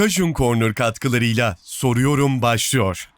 Kajun Corner katkılarıyla soruyorum başlıyor.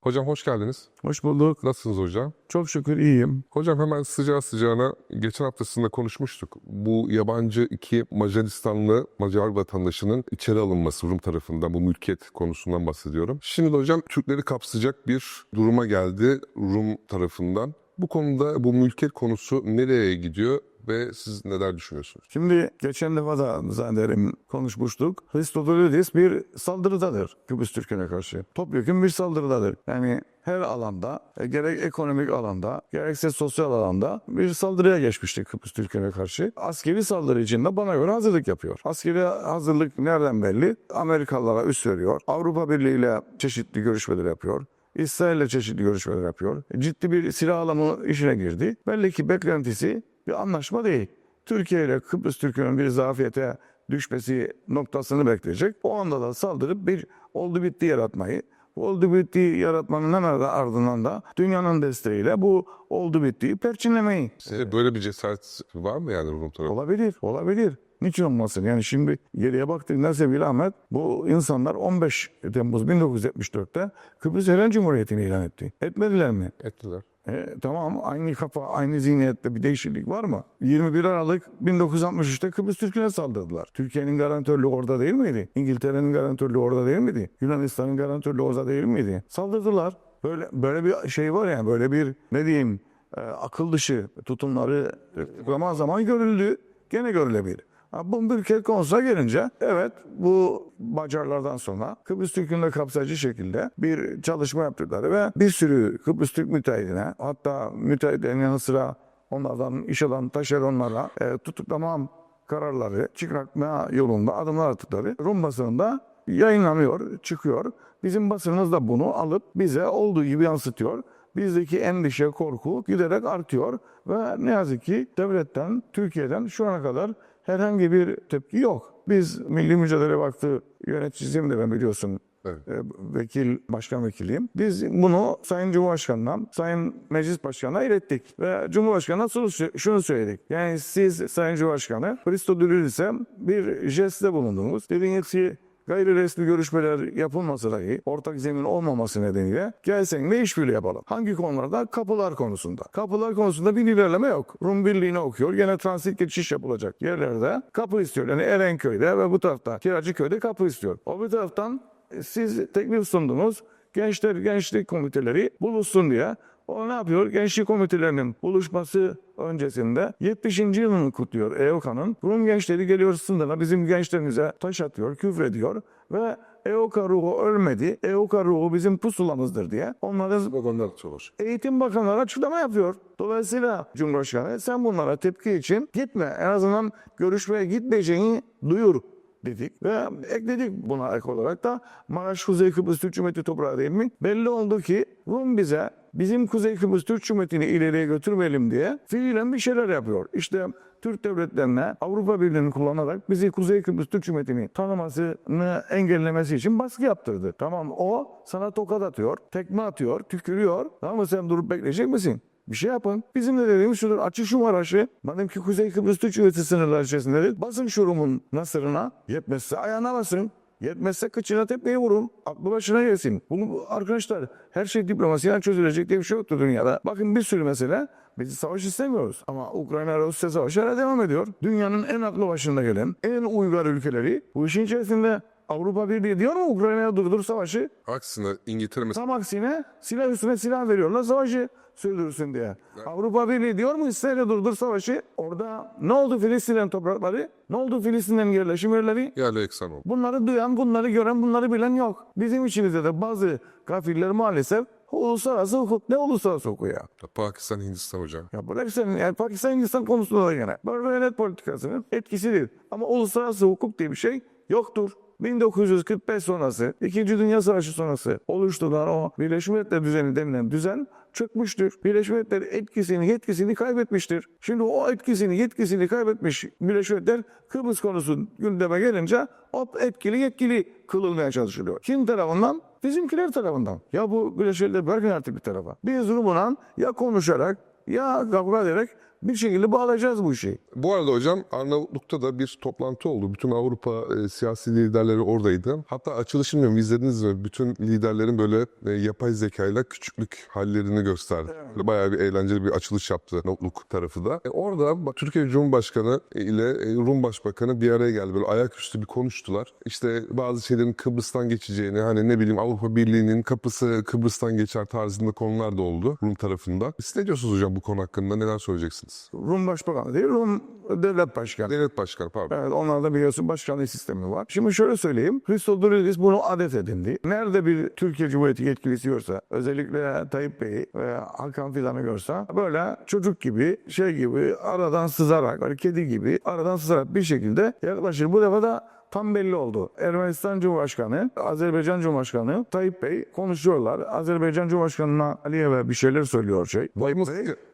Hocam hoş geldiniz. Hoş bulduk. Nasılsınız hocam? Çok şükür iyiyim. Hocam hemen sıcağı sıcağına geçen haftasında konuşmuştuk. Bu yabancı iki Macaristanlı Macar vatandaşının içeri alınması Rum tarafından bu mülkiyet konusundan bahsediyorum. Şimdi de hocam Türkleri kapsayacak bir duruma geldi Rum tarafından. Bu konuda bu mülkiyet konusu nereye gidiyor ve siz neler düşünüyorsunuz? Şimdi geçen defa da zannederim konuşmuştuk. Hristodoulidis bir saldırıdadır Kıbrıs Türk'üne karşı. Topyekun bir saldırıdadır. Yani her alanda, e, gerek ekonomik alanda, gerekse sosyal alanda bir saldırıya geçmişti Kıbrıs Türk'üne karşı. Askeri saldırı için de bana göre hazırlık yapıyor. Askeri hazırlık nereden belli? Amerikalılara üst veriyor. Avrupa Birliği ile çeşitli görüşmeler yapıyor. İsrail'le çeşitli görüşmeler yapıyor. Ciddi bir silah alımı işine girdi. Belli ki beklentisi bir anlaşma değil. Türkiye ile Kıbrıs Türk'ünün bir zafiyete düşmesi noktasını bekleyecek. O anda da saldırıp bir oldu bitti yaratmayı, oldu bitti yaratmanın hemen ardından da dünyanın desteğiyle bu oldu bittiği perçinlemeyi. Size böyle bir cesaret var mı yani Rum tarafı? Olabilir, olabilir. Niçin olmasın? Yani şimdi geriye baktığında sevgili Ahmet, bu insanlar 15 Temmuz 1974'te Kıbrıs Eren Cumhuriyeti'ni ilan etti. Etmediler mi? Ettiler. E, tamam aynı kafa, aynı zihniyette bir değişiklik var mı? 21 Aralık 1963'te Kıbrıs Türk'üne saldırdılar. Türkiye'nin garantörlüğü orada değil miydi? İngiltere'nin garantörlüğü orada değil miydi? Yunanistan'ın garantörlüğü orada değil miydi? Saldırdılar. Böyle böyle bir şey var yani böyle bir ne diyeyim e, akıl dışı tutumları zaman zaman görüldü. Gene görülebilir. Bu mülkiyet konusuna gelince evet bu Macarlardan sonra Kıbrıs Türk'ün de kapsayıcı şekilde bir çalışma yaptılar ve bir sürü Kıbrıs Türk müteahhidine hatta müteahhitlerin yanı sıra onlardan iş alan taşeronlara e, tutuklama kararları çıkartma yolunda adımlar attıkları Rum basınında yayınlanıyor, çıkıyor. Bizim basınımız da bunu alıp bize olduğu gibi yansıtıyor. Bizdeki endişe, korku giderek artıyor ve ne yazık ki devletten, Türkiye'den şu ana kadar herhangi bir tepki yok. Biz Milli Mücadele Vakfı yöneticisiyim de ben biliyorsun. Evet. E, Vekil, başkan vekiliyim. Biz bunu Sayın Cumhurbaşkanı'na, Sayın Meclis Başkanı'na ilettik. Ve Cumhurbaşkanı'na şunu, söyledik. Yani siz Sayın Cumhurbaşkanı, Hristodoulidis'e bir jestte bulundunuz. Dediniz ki gayri resmi görüşmeler yapılmasa dahi ortak zemin olmaması nedeniyle gel seninle işbirliği yapalım. Hangi konularda? Kapılar konusunda. Kapılar konusunda bir ilerleme yok. Rum Birliği'ne okuyor. Gene transit geçiş yapılacak yerlerde kapı istiyor. Yani Erenköy'de ve bu tarafta Kiracıköy'de kapı istiyor. O bir taraftan e, siz teklif sundunuz. Gençler, gençlik komiteleri buluşsun diye. O ne yapıyor? Gençlik komitelerinin buluşması öncesinde 70. yılını kutluyor EOKA'nın. Rum gençleri geliyor sınırına bizim gençlerimize taş atıyor, küfrediyor ve EOKA ruhu ölmedi. EOKA ruhu bizim pusulamızdır diye. Onların Bak onlar çalış. Eğitim Bakanları açıklama yapıyor. Dolayısıyla Cumhurbaşkanı sen bunlara tepki için gitme. En azından görüşmeye gitmeyeceğini duyur dedik. Ve ekledik buna ek olarak da Maraş Kuzey Kıbrıs Türk Cumhuriyeti toprağı değil mi? Belli oldu ki Rum bize bizim Kuzey Kıbrıs Türk Cumhuriyeti'ni ileriye götürmeyelim diye fiilen bir şeyler yapıyor. İşte Türk devletlerine Avrupa Birliği'ni kullanarak bizi Kuzey Kıbrıs Türk Cumhuriyeti'ni tanımasını engellemesi için baskı yaptırdı. Tamam o sana tokat atıyor, tekme atıyor, tükürüyor. Tamam mı sen durup bekleyecek misin? Bir şey yapın. Bizim de dediğimiz şudur. Açın şu Maraş'ı. Madem ki Kuzey Kıbrıs Türk Cumhuriyeti sınırları içerisindedir. Basın şu Rum'un nasırına. Yetmezse ayağına basın. Yetmezse kıçına tepmeyi vurun. Aklı başına gelsin. Bunu arkadaşlar her şey diplomasiyle çözülecek diye bir şey yoktu dünyada. Bakın bir sürü mesele biz savaş istemiyoruz. Ama Ukrayna Rusya savaşı hala devam ediyor. Dünyanın en aklı başında gelen en uygar ülkeleri bu işin içerisinde Avrupa Birliği diyor mu Ukrayna'ya durdur savaşı? Aksine İngiltere mesela Tam aksine silah üstüne silah veriyorlar savaşı sürdürsün diye. Avrupa Birliği diyor mu İsrail'e durdur savaşı? Orada ne oldu Filistin'in toprakları? Ne oldu Filistin'in yerleşim yerleri? yerli eksen oldu. Bunları duyan, bunları gören, bunları bilen yok. Bizim içimizde de bazı kafirler maalesef uluslararası hukuk. Ne uluslararası hukuku ya? Pakistan, Hindistan hocam. Ya bırak sen, yani Pakistan Hindistan konusunda da gene. Bölgenet politikasının etkisidir. Ama uluslararası hukuk diye bir şey yoktur. 1945 sonrası, İkinci Dünya Savaşı sonrası oluşturulan o Birleşmiş Milletler düzeni denilen düzen çökmüştür. Birleşmiş Milletler etkisini, yetkisini kaybetmiştir. Şimdi o etkisini, yetkisini kaybetmiş Birleşmiş Milletler Kıbrıs konusu gündeme gelince hop etkili yetkili kılınmaya çalışılıyor. Kim tarafından? Bizimkiler tarafından. Ya bu Birleşmiş Milletler bırakın artık bir tarafa. Biz Rum'la ya konuşarak ya kavga ederek Bir şekilde bağlayacağız bu işi. Bu arada hocam Arnavutluk'ta da bir toplantı oldu. Bütün Avrupa e, siyasi liderleri oradaydı. Hatta açılışı bilmiyorum izlediniz mi? Bütün liderlerin böyle e, yapay zekayla küçüklük hallerini gösterdi. Böyle Bayağı bir eğlenceli bir açılış yaptı Arnavutluk tarafı da. E, orada bak, Türkiye Cumhurbaşkanı ile e, Rum Başbakanı bir araya geldi. Böyle ayaküstü bir konuştular. İşte bazı şeylerin Kıbrıs'tan geçeceğini hani ne bileyim Avrupa Birliği'nin kapısı Kıbrıs'tan geçer tarzında konular da oldu Rum tarafında. Siz ne diyorsunuz hocam bu konu hakkında? Neler söyleyeceksiniz? Rum Başbakanı değil, Rum Devlet Başkanı. Devlet Başkanı pardon. Evet onlarda biliyorsun başkanlık sistemi var. Şimdi şöyle söyleyeyim. Christodoulides bunu adet edindi. Nerede bir Türkiye Cumhuriyeti yetkilisi görse, özellikle Tayyip Bey'i ve Hakan Fidan'ı görse böyle çocuk gibi, şey gibi aradan sızarak, böyle kedi gibi aradan sızarak bir şekilde yaklaşır. Bu defa da tam belli oldu. Ermenistan Cumhurbaşkanı, Azerbaycan Cumhurbaşkanı Tayyip Bey konuşuyorlar. Azerbaycan Cumhurbaşkanı'na Aliyev'e bir şeyler söylüyor şey. Bey,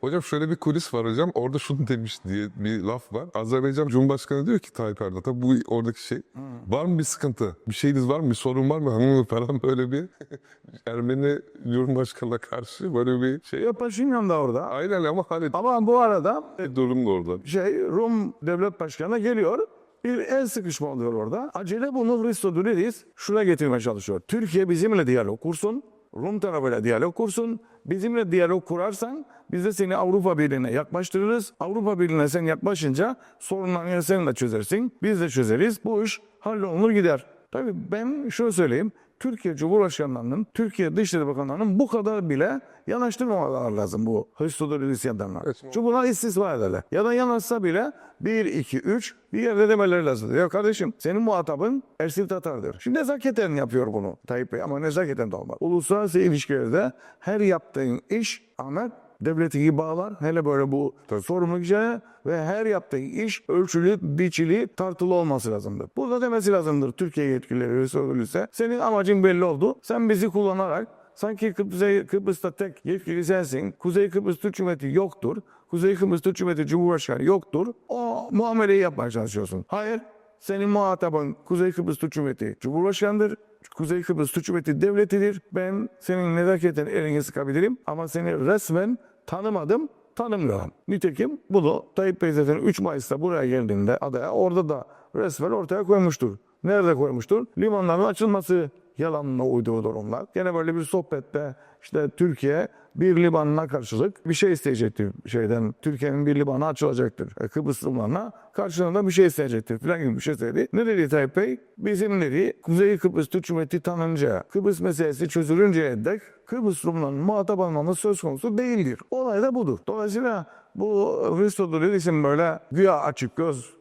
Hocam şöyle bir kulis var hocam. Orada şunu demiş diye bir laf var. Azerbaycan Cumhurbaşkanı diyor ki Tayyip Erdoğan. Tabii bu oradaki şey. Var mı bir sıkıntı? Bir şeyiniz var mı? Bir sorun var mı? Hı falan böyle bir Ermeni Cumhurbaşkanı'na karşı böyle bir şey. ya Paşinyan da orada. Aynen ama hani Ama bu arada bir durum da orada. şey Rum devlet başkanı geliyor. Bir el sıkışma oluyor orada. Acele bunu Christodoulides şuna getirmeye çalışıyor. Türkiye bizimle diyalog kursun. Rum tarafıyla diyalog kursun. Bizimle diyalog kurarsan biz de seni Avrupa Birliği'ne yaklaştırırız. Avrupa Birliği'ne sen yaklaşınca sorunlarını sen de çözersin. Biz de çözeriz. Bu iş hallolunur gider. Tabii ben şöyle söyleyeyim. Türkiye Cumhurbaşkanlarının, Türkiye Dışişleri Bakanlarının bu kadar bile yanaştırmamaları lazım bu Christodoulides yadanlar. Evet. Çünkü bunlar istismar ederler. Ya da yanaşsa bile 1, 2, 3 bir yerde demeleri lazım. Ya kardeşim senin muhatabın Ersil Tatar'dır. Şimdi nezaketen yapıyor bunu Tayyip Bey ama nezaketen de olmaz. Uluslararası ilişkilerde her yaptığın iş Ahmet devletini bağlar. Hele böyle bu sorumluluk işe ve her yaptığın iş ölçülü, biçili, tartılı olması lazımdır. Burada demesi lazımdır Türkiye yetkilileri sorulursa. Senin amacın belli oldu. Sen bizi kullanarak Sanki Kıbrıs, Kıbrıs'ta tek yetkili sensin. Kuzey Kıbrıs Türk Cumhuriyeti yoktur. Kuzey Kıbrıs Türk Cumhuriyeti Cumhurbaşkanı yoktur. O muameleyi yapmaya çalışıyorsun. Hayır. Senin muhatabın Kuzey Kıbrıs Türk Cumhuriyeti Cumhurbaşkanıdır. Kuzey Kıbrıs Türk Cumhuriyeti devletidir. Ben senin nezaketen elini sıkabilirim ama seni resmen tanımadım, tanımıyorum. Nitekim bunu Tayyip Bey zaten 3 Mayıs'ta buraya geldiğinde adaya orada da resmen ortaya koymuştur. Nerede koymuştur? Limanların açılması yalanına uyduğu durumlar. Gene böyle bir sohbette işte Türkiye bir limanına karşılık bir şey isteyecektir şeyden. Türkiye'nin bir limanı açılacaktır. E, Kıbrıs limanına karşılığında bir şey isteyecektir falan gibi bir şey söyledi. Ne dedi Tayyip Bey? Bizim dedi Kuzey Kıbrıs Türk Cumhuriyeti tanınca, Kıbrıs meselesi çözülünceye dek Kıbrıs Rumlarının muhatap almamız söz konusu değildir. Olay da budur. Dolayısıyla bu Hristo böyle güya açık göz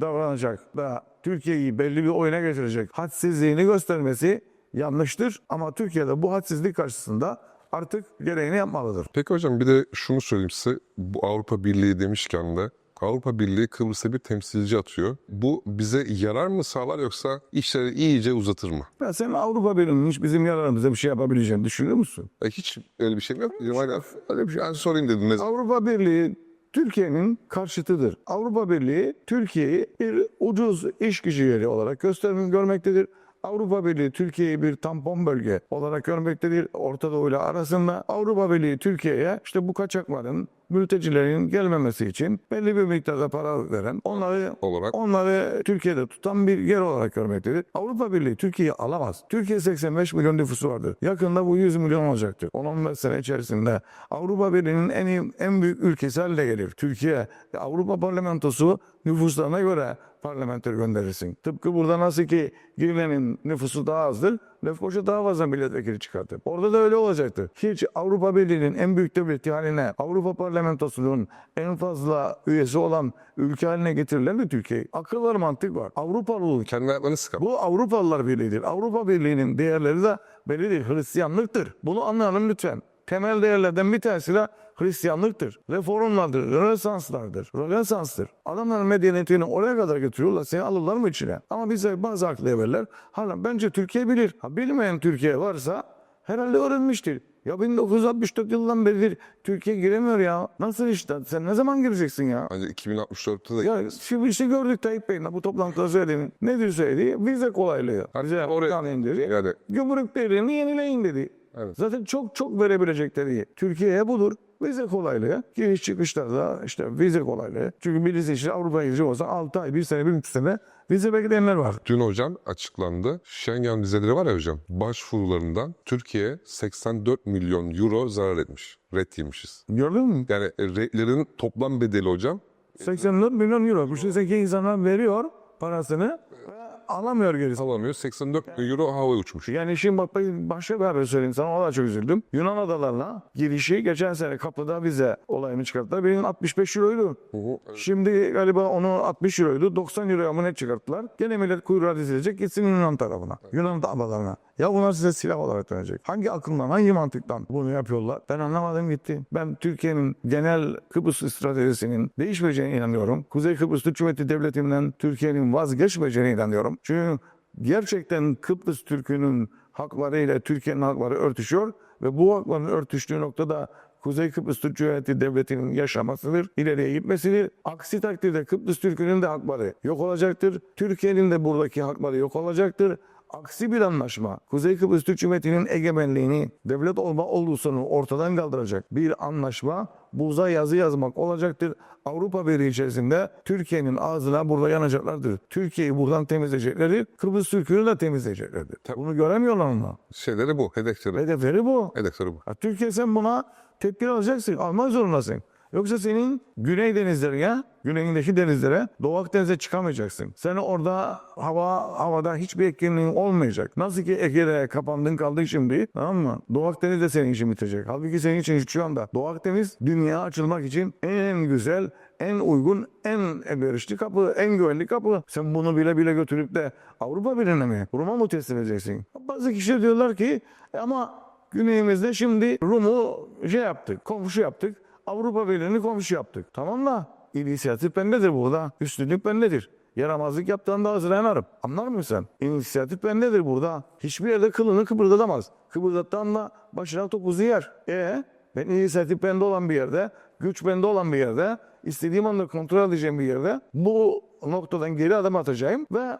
davranacak da Türkiye'yi belli bir oyuna getirecek hadsizliğini göstermesi yanlıştır. Ama Türkiye'de bu hadsizlik karşısında artık gereğini yapmalıdır. Peki hocam bir de şunu söyleyeyim size. Bu Avrupa Birliği demişken de Avrupa Birliği Kıbrıs'a bir temsilci atıyor. Bu bize yarar mı sağlar yoksa işleri iyice uzatır mı? Ya sen Avrupa Birliği'nin hiç bizim yararımıza bir şey yapabileceğini düşünüyor musun? E, Hiç öyle bir şey yok. Hala öyle bir şey. Yani sorayım dedim. Ne? Avrupa Birliği Türkiye'nin karşıtıdır. Avrupa Birliği Türkiye'yi bir ucuz iş gücü yeri olarak göstermek görmektedir. Avrupa Birliği Türkiye'yi bir tampon bölge olarak görmektedir. Orta Doğu ile arasında Avrupa Birliği Türkiye'ye işte bu kaçakların, mültecilerin gelmemesi için belli bir miktarda para veren, onları Olarak. onları Türkiye'de tutan bir yer olarak görmektedir. Avrupa Birliği Türkiye'yi alamaz. Türkiye 85 milyon nüfusu vardır. Yakında bu 100 milyon olacaktır. 10-15 sene içerisinde Avrupa Birliği'nin en iyi, en büyük ülkesi haline gelir. Türkiye Avrupa Parlamentosu nüfuslarına göre parlamenter gönderirsin. Tıpkı burada nasıl ki Girne'nin nüfusu daha azdır, Lefkoşa daha fazla milletvekili çıkartır. Orada da öyle olacaktır. Hiç Avrupa Birliği'nin en büyük devleti haline, Avrupa Parlamentosu'nun en fazla üyesi olan ülke haline getirilen de Türkiye. Akıl var, mantık var. Avrupalı Kendi ayaklarını sıkar. bu Avrupalılar Birliği'dir. Avrupa Birliği'nin değerleri de bellidir. Hristiyanlıktır. Bunu anlayalım lütfen. Temel değerlerden bir tanesi de Hristiyanlıktır. Reformlardır, Rönesanslardır, Rönesanstır. Adamların medeniyetini oraya kadar götürüyorlar. Seni alırlar mı içine? Ama bize bazı aklı evveller. Hala bence Türkiye bilir. Ha, bilmeyen Türkiye varsa herhalde öğrenmiştir. Ya 1964 yılından beridir Türkiye giremiyor ya. Nasıl işte? Sen ne zaman gireceksin ya? Bence 2064'te de Ya şimdi işte gördük Tayyip Bey'in bu toplantıda söylediğini. Nedir söylediği? Vize kolaylığı. Oraya- oraya dedi. yani Gümrük değerini yenileyin dedi. Evet. Zaten çok çok verebilecekleri Türkiye'ye budur. Vize kolaylığı. Giriş çıkışlarda işte vize kolaylığı. Çünkü birisi işte Avrupa'ya girecek olsa 6 ay, 1 sene, 1 sene vize bekleyenler var. Dün hocam açıklandı. Schengen vizeleri var ya hocam. Başvurularından Türkiye 84 milyon euro zarar etmiş. Red yemişiz. Gördün mü? Yani redlerin toplam bedeli hocam 84 milyon euro. Bu ki insanlar veriyor parasını ve alamıyor gerisi. alamıyor. 84 milyon euro havaya uçmuş. Yani şimdi bak başka bir haber söyleyeyim sana. Ona da çok üzüldüm. Yunan adalarına girişi geçen sene kapıda vize olayını çıkarttılar. Benim 65 euroydu. Hı hı. Şimdi galiba onu 60 euroydu. 90 euroya mı ne çıkarttılar? Gene millet kuyruğa dizilecek gitsin Yunan tarafına. Yunan adalarına. Ya bunlar size silah olarak dönecek. Hangi akıldan, hangi mantıktan bunu yapıyorlar? Ben anlamadım gitti. Ben Türkiye'nin genel Kıbrıs stratejisinin değişmeyeceğine inanıyorum. Kuzey Kıbrıs Türk Cumhuriyeti Devleti'nden Türkiye'nin vazgeçmeyeceğine inanıyorum. Çünkü gerçekten Kıbrıs Türk'ünün hakları ile Türkiye'nin hakları örtüşüyor ve bu hakların örtüştüğü noktada Kuzey Kıbrıs Türk Cumhuriyeti Devleti'nin yaşamasıdır, ileriye gitmesidir. Aksi takdirde Kıbrıs Türk'ünün de hakları yok olacaktır. Türkiye'nin de buradaki hakları yok olacaktır. Aksi bir anlaşma Kuzey Kıbrıs Türk Cumhuriyeti'nin egemenliğini devlet olma olgusunu ortadan kaldıracak bir anlaşma buza yazı yazmak olacaktır. Avrupa Birliği içerisinde Türkiye'nin ağzına burada yanacaklardır. Türkiye'yi buradan temizleyeceklerdir. Kıbrıs Türk'ünü de temizleyeceklerdir. Bunu göremiyorlar onlar. Şeyleri bu. Hedefleri. Hedefleri bu. Hedefleri bu. Ya Türkiye sen buna tepki alacaksın. Almak zorundasın. Yoksa senin güney denizlerine, güneyindeki denizlere Doğu Akdeniz'e çıkamayacaksın. Sen orada hava havada hiçbir etkinliğin olmayacak. Nasıl ki Ege'de kapandın kaldın şimdi tamam mı? Doğu Akdeniz de senin için bitecek. Halbuki senin için şu anda Doğu Akdeniz dünya açılmak için en güzel, en uygun, en elverişli kapı, en güvenli kapı. Sen bunu bile bile götürüp de Avrupa Birliği'ne mi? Rum'a mı teslim edeceksin? Bazı kişiler diyorlar ki "E ama güneyimizde şimdi Rum'u şey yaptık, komşu yaptık. Avrupa Birliği'ni komşu yaptık. Tamam da inisiyatif bendedir burada. Üstünlük bendedir. Yaramazlık yaptığında hazır yanarım. Anlar mısın sen? İnisiyatif bendedir burada. Hiçbir yerde kılını kıpırdatamaz. Kıpırdattığında başına topuzu yer. E ben inisiyatif bende olan bir yerde, güç bende olan bir yerde, istediğim anda kontrol edeceğim bir yerde bu noktadan geri adım atacağım ve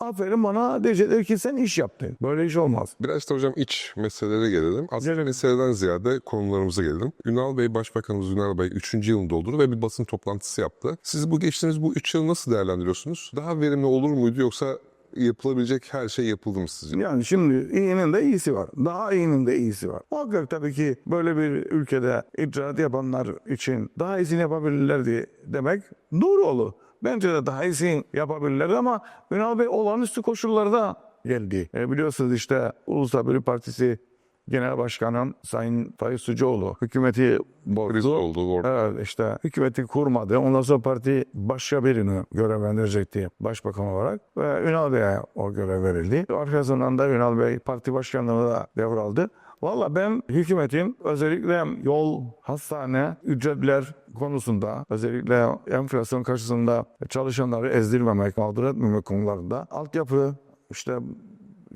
aferin bana diyecekler ki sen iş yaptın. Böyle iş olmaz. Biraz da hocam iç meselelere gelelim. Aslında meseleden ziyade konularımıza gelelim. Ünal Bey, Başbakanımız Ünal Bey 3. yılını doldurdu ve bir basın toplantısı yaptı. Siz bu geçtiğiniz bu 3 yılı nasıl değerlendiriyorsunuz? Daha verimli olur muydu yoksa yapılabilecek her şey yapıldı mı sizce? Yani şimdi iyinin de iyisi var. Daha iyinin de iyisi var. Muhakkak tabii ki böyle bir ülkede icraat yapanlar için daha iyisini yapabilirlerdi demek doğru olur. Bence de daha iyisini yapabilirlerdi ama Ünal Bey olağanüstü koşullarda geldi. E, biliyorsunuz işte Ulusal Birlik Partisi Genel Başkanı Sayın Tayyip Sucuoğlu hükümeti bozdu. oldu. Orada. Evet işte hükümeti kurmadı. Ondan sonra parti başka birini görevlendirecekti başbakan olarak. Ve Ünal Bey'e o görev verildi. Arkasından da Ünal Bey parti başkanlığını da devraldı. Valla ben hükümetin özellikle yol, hastane, ücretler konusunda özellikle enflasyon karşısında çalışanları ezdirmemek, mağdur etmemek konularında altyapı, işte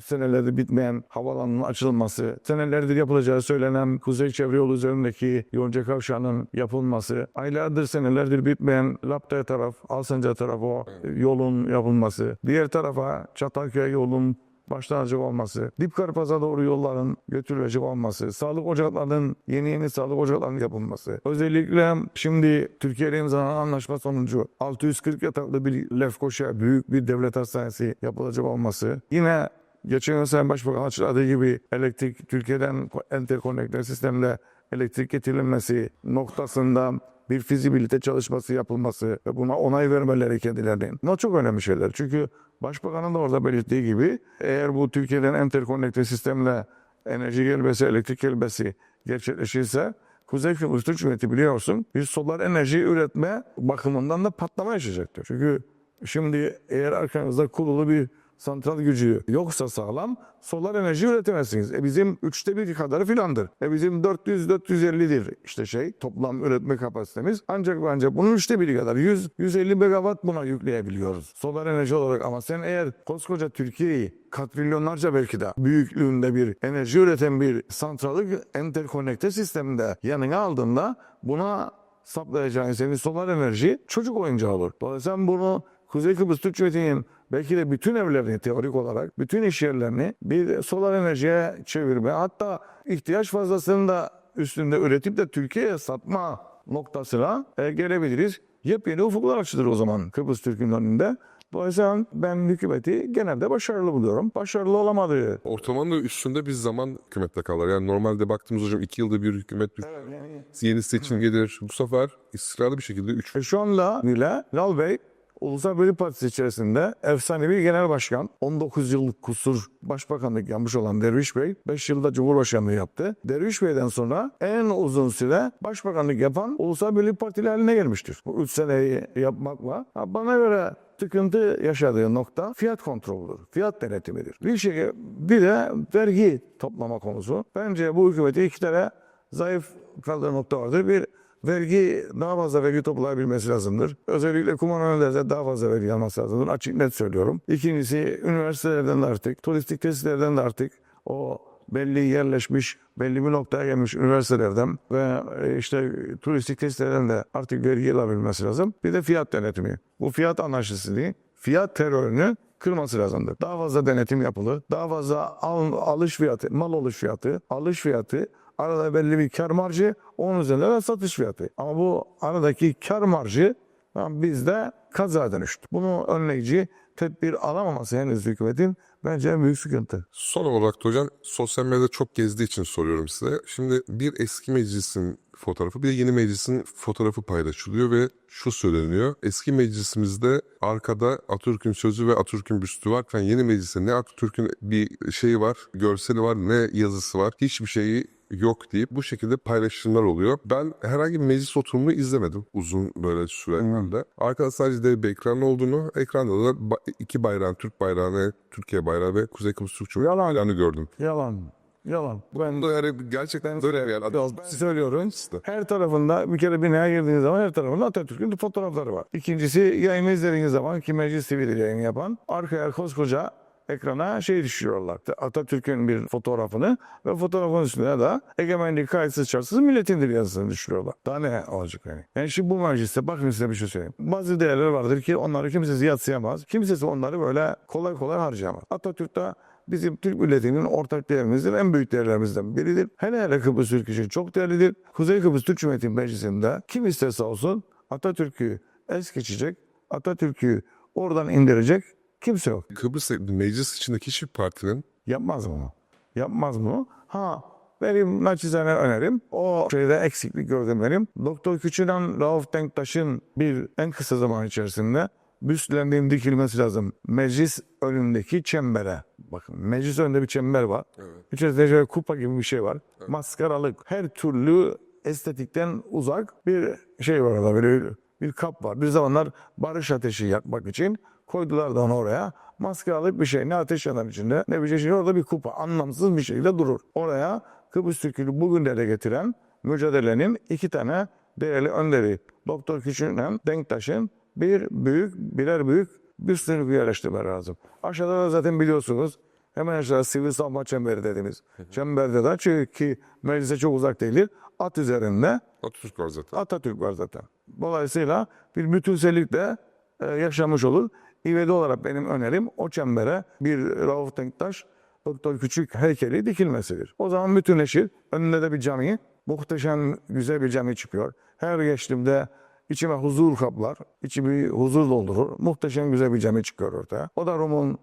senelerdir bitmeyen havalanın açılması, senelerdir yapılacağı söylenen Kuzey Çevre Yolu üzerindeki Yonca Kavşağı'nın yapılması, aylardır senelerdir bitmeyen Laptaya taraf, Alsancak tarafı o yolun yapılması, diğer tarafa Çatalköy yolun başlanacak olması, Dipkarpaz'a doğru yolların götürülecek olması, sağlık ocaklarının yeni yeni sağlık ocaklarının yapılması. Özellikle şimdi Türkiye ile imzalanan anlaşma sonucu 640 yataklı bir Lefkoşa büyük bir devlet hastanesi yapılacak olması. Yine geçen yıl Sayın Başbakan açıkladığı gibi elektrik Türkiye'den enterkonekte sistemle elektrik getirilmesi noktasında bir fizibilite çalışması yapılması ve buna onay vermeleri kendilerinin. Bunlar çok önemli şeyler. Çünkü Başbakanın da orada belirttiği gibi eğer bu Türkiye'den enterkonekte sistemle enerji gelmesi, elektrik gelmesi gerçekleşirse Kuzey Kıbrıs Türk Cumhuriyeti biliyorsun bir solar enerji üretme bakımından da patlama yaşayacaktır. Çünkü şimdi eğer arkanızda kurulu bir santral gücü yoksa sağlam solar enerji üretemezsiniz. E bizim üçte bir kadarı filandır. E bizim 400-450'dir işte şey toplam üretme kapasitemiz. Ancak ve ancak bunun üçte biri kadar 100-150 megawatt buna yükleyebiliyoruz. Solar enerji olarak ama sen eğer koskoca Türkiye'yi katrilyonlarca belki de büyüklüğünde bir enerji üreten bir santralı enterkonekte sistemde yanına aldığında buna saplayacağın senin solar enerji çocuk oyuncağı olur. Dolayısıyla bunu Kuzey Kıbrıs Türk Cumhuriyeti'nin belki de bütün evlerini teorik olarak, bütün iş yerlerini bir solar enerjiye çevirme, hatta ihtiyaç fazlasını da üstünde üretip de Türkiye'ye satma noktasına e, gelebiliriz. Yepyeni ufuklar açılır o zaman Kıbrıs Türk'ün önünde. Dolayısıyla ben hükümeti genelde başarılı buluyorum. Başarılı olamadığı Ortalamanın da üstünde bir zaman hükümette kalır. Yani normalde baktığımız hocam iki yılda bir hükümet Evet, yani yeni seçim gelir. Bu sefer istikrarlı bir şekilde 3 E şu anda bile Lal Bey Ulusal Birlik Partisi içerisinde efsanevi genel başkan, 19 yıllık kusur başbakanlık yapmış olan Derviş Bey, 5 yılda Cumhurbaşkanlığı yaptı. Derviş Bey'den sonra en uzun süre başbakanlık yapan Ulusal Birlik Partili haline gelmiştir. Bu 3 seneyi yapmakla. Ha, bana göre sıkıntı yaşadığı nokta fiyat kontrolüdür, fiyat denetimidir. Bir şey, bir de vergi toplama konusu. Bence bu hükümeti iki tane zayıf kaldığı nokta vardır. Bir, vergi daha fazla vergi toplayabilmesi lazımdır. Özellikle kumarhanelerde daha fazla vergi alması lazımdır. Açık net söylüyorum. İkincisi üniversitelerden de artık, turistik tesislerden de artık o belli yerleşmiş, belli bir noktaya gelmiş üniversitelerden ve e, işte turistik tesislerden de artık vergi alabilmesi lazım. Bir de fiyat denetimi. Bu fiyat anlaşılsızlığı, fiyat terörünü kırması lazımdır. Daha fazla denetim yapılır. Daha fazla al, alış fiyatı, mal alış fiyatı, alış fiyatı, arada belli bir kar marjı, onun üzerine de satış fiyatı. Ama bu aradaki kar marjı bizde kaza dönüştü. Bunu önleyici tedbir alamaması henüz hükümetin bence en büyük sıkıntı. Son olarak da hocam sosyal medyada çok gezdiği için soruyorum size. Şimdi bir eski meclisin fotoğrafı bir de yeni meclisin fotoğrafı paylaşılıyor ve şu söyleniyor. Eski meclisimizde arkada Atatürk'ün sözü ve Atatürk'ün büstü varken yeni mecliste ne Atatürk'ün bir şeyi var, görseli var ne yazısı var. Hiçbir şeyi yok deyip bu şekilde paylaşımlar oluyor. Ben herhangi bir meclis oturumunu izlemedim uzun böyle sürelerde. Arkada sadece dev bir ekran olduğunu, ekranda da iki bayrağın, Türk bayrağını, Türkiye bayrağı ve Kuzey Kıbrıs Türk Cumhuriyeti gördüm. Yalan. Yalan. Ben yani gerçekten böyle yani. Yok, ben söylüyorum. Her tarafında bir kere binaya girdiğiniz zaman her tarafında Atatürk'ün fotoğrafları var. İkincisi yayını izlediğiniz zaman ki Meclis TV'de yayın yapan arkaya koskoca ekrana şey düşürüyorlar. Atatürk'ün bir fotoğrafını ve fotoğrafın üstüne de egemenlik kayıtsız şartsız milletindir yazısını düşürüyorlar. Daha ne olacak yani? Yani şimdi bu mecliste bakın size bir şey söyleyeyim. Bazı değerler vardır ki onları kimsesi yatsıyamaz. Kimsesi onları böyle kolay kolay harcayamaz. Atatürk'te bizim Türk milletinin ortak değerimizdir. En büyük değerlerimizden biridir. Hele hele Kıbrıs Türk için çok değerlidir. Kuzey Kıbrıs Türk Cumhuriyeti Meclisi'nde kim isterse olsun Atatürk'ü es geçecek, Atatürk'ü oradan indirecek kimse yok. Kıbrıs meclis içindeki hiçbir partinin Yapmaz bunu. Yapmaz bunu. Ha benim naçizane önerim o şeyde eksiklik gördüm benim. Doktor Küçülen Rauf Denktaş'ın bir en kısa zaman içerisinde büstlendiğim dikilmesi lazım. Meclis önündeki çembere. Bakın meclis önünde bir çember var. İçerisinde şöyle kupa gibi bir şey var. Maskaralık. Her türlü estetikten uzak bir şey var orada böyle bir kap var. Bir zamanlar barış ateşi yakmak için koydular da oraya. Maskaralık bir şey. Ne ateş yanar içinde ne bir şey. Şimdi Orada bir kupa. Anlamsız bir şekilde durur. Oraya Kıbrıs Türk'ünü bugünlere getiren mücadelenin iki tane değerli önderi. Doktor Küçünen, Denktaş'ın bir büyük, birer büyük bir sınıf yerleştirmeleri lazım. Aşağıda da zaten biliyorsunuz hemen aşağıda sivil savunma çemberi dediğimiz. Çemberde de çünkü meclise çok uzak değildir. At üzerinde Atatürk var zaten. Atatürk var zaten. Dolayısıyla bir bütünsellikle e, yaşamış olur. İvedi olarak benim önerim o çembere bir Rauf Denktaş, Doktor Küçük heykeli dikilmesidir. O zaman bütünleşir. Önünde de bir cami, muhteşem güzel bir cami çıkıyor. Her geçtiğimde içime huzur kaplar, içimi huzur doldurur. Muhteşem güzel bir cami çıkıyor ortaya. O da Rum'un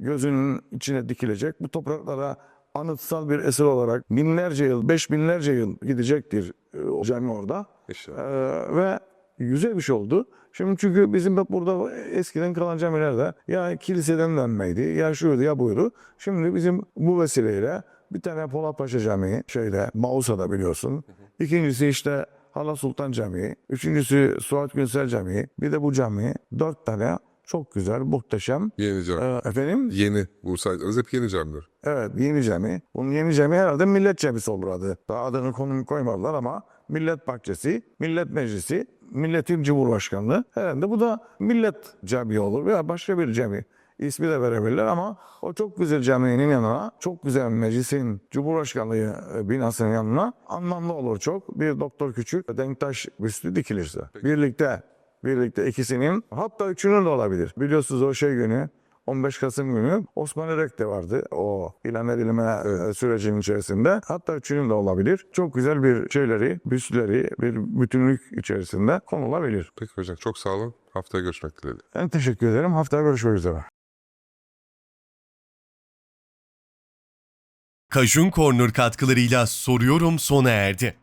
gözünün içine dikilecek. Bu topraklara anıtsal bir eser olarak binlerce yıl, beş binlerce yıl gidecektir e, o cami orada. İnşallah. Ee, ve güzel bir şey oldu. Şimdi çünkü bizim hep burada eskiden kalan camilerde ya kiliseden dönmeydi ya şuydu ya buydu. Şimdi bizim bu vesileyle bir tane Polatpaşa Camii şeyde Mausa'da biliyorsun. İkincisi işte Hala Sultan Camii. Üçüncüsü Suat Günsel Camii. Bir de bu cami. Dört tane çok güzel, muhteşem. Yeni cami. Ee, efendim? Yeni. Bu sadece hep yeni camiler. Evet yeni cami. Bunun yeni cami herhalde millet camisi olur adı. Daha adını konum koymadılar ama millet bahçesi, millet meclisi, milletin cumhurbaşkanlığı. Herhalde bu da millet camii olur veya başka bir cami. İsmi de verebilirler ama o çok güzel caminin yanına, çok güzel meclisin Cumhurbaşkanlığı e, binasının yanına anlamlı olur çok. Bir doktor küçük Denktaş büstü dikilirse. Birlikte, birlikte ikisinin hatta üçünün de olabilir. Biliyorsunuz o şey günü 15 Kasım günü Osman Erek de vardı o ilan edilme e, sürecinin içerisinde. Hatta üçünün de olabilir. Çok güzel bir şeyleri, büstleri bir bütünlük içerisinde konulabilir. Peki hocam çok sağ olun. Haftaya görüşmek dileğiyle. Ben teşekkür ederim. Haftaya görüşmek üzere. Kajun Corner katkılarıyla soruyorum sona erdi.